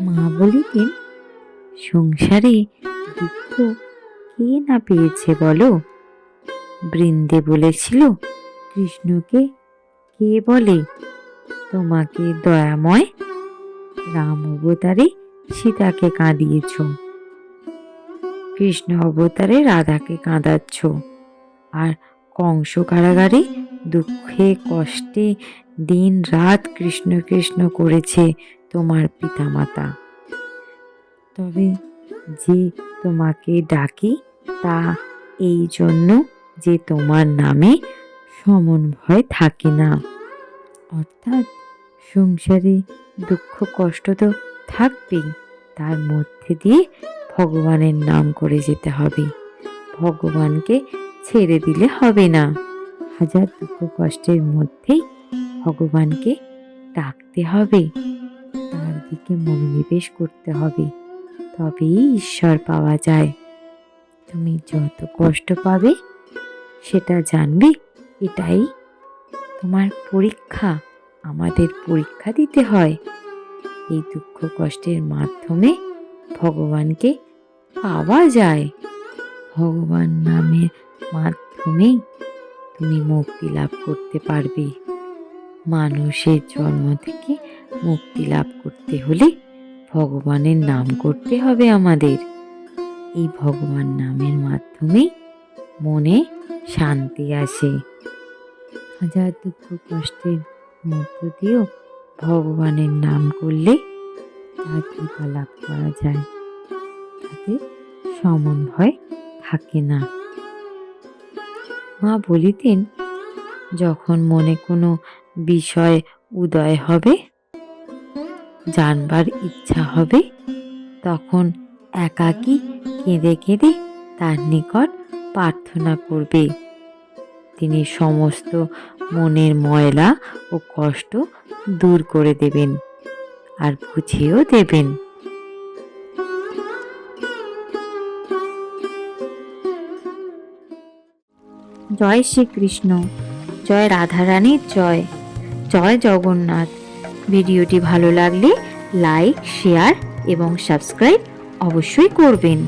মা বলিতেন, সংসারে দুঃখ কে না পেয়েছে বলো? বৃন্দে বলেছিল, কৃষ্ণকে কে বলে? তোমাকে দয়াময় রাম অবতারে সীতাকে কাঁদিয়েছ। কৃষ্ণ অবতারে রাধাকে কাঁদাচ্ছ। আর কংস কারাগারে দুঃখে কষ্টে দিন রাত কৃষ্ণ কৃষ্ণ করেছে। তোমার পিতামাতা। তবে যে তোমাকে ডাকি, তা এই জন্য যে তোমার নামে সমন ভয় থাকে না। অর্থাৎ সংসারে দুঃখ, কষ্ট তো থাকবেই। তার মধ্যে দিয়ে ভগবানের নাম করে যেতে হবে। ভগবানকে ছেড়ে দিলে হবে না। হাজার দুঃখ কষ্টের মধ্যেই ভগবানকে ডাকতে হবে। দিকে মনোনিবেশ করতে হবে। তবেই ঈশ্বর পাওয়া যায়। তুমি যত কষ্ট পাবে, সেটা জানবে। এটাই তোমার পরীক্ষা। আমাদের পরীক্ষা দিতে হয়। এই দুঃখ কষ্টের মাধ্যমে ভগবানকে পাওয়া যায়। ভগবান নামের মাধ্যমেই তুমি মুক্তি লাভ করতে পারবে। মানুষের জন্ম থেকে মুক্তি লাভ করতে হলে ভগবানের নাম করতে হবে আমাদের। এই ভগবান নামের মাধ্যমে মনে শান্তি আসে। হাজার দুঃখ কষ্টের মধ্য দিয়েও ভগবানের নাম করলে তার কৃপা লাভ করা যায়। তাতে সমন ভয় থাকে না। মা বলিতেন, যখন মনে কোনো বিষয় উদয় হবে জানবার ইচ্ছা হবে, তখন একাকী কেঁদে কেঁদে তার নিকট প্রার্থনা করবে। তিনি সমস্ত মনের ময়লা ও কষ্ট দূর করে দেবেন আর বুঝিয়েও দেবেন। জয় শ্রীকৃষ্ণ। জয় রাধারানীর জয়। জয় জগন্নাথ। ভিডিওটি ভালো লাগলে লাইক শেয়ার এবং সাবস্ক্রাইব অবশ্যই করবেন।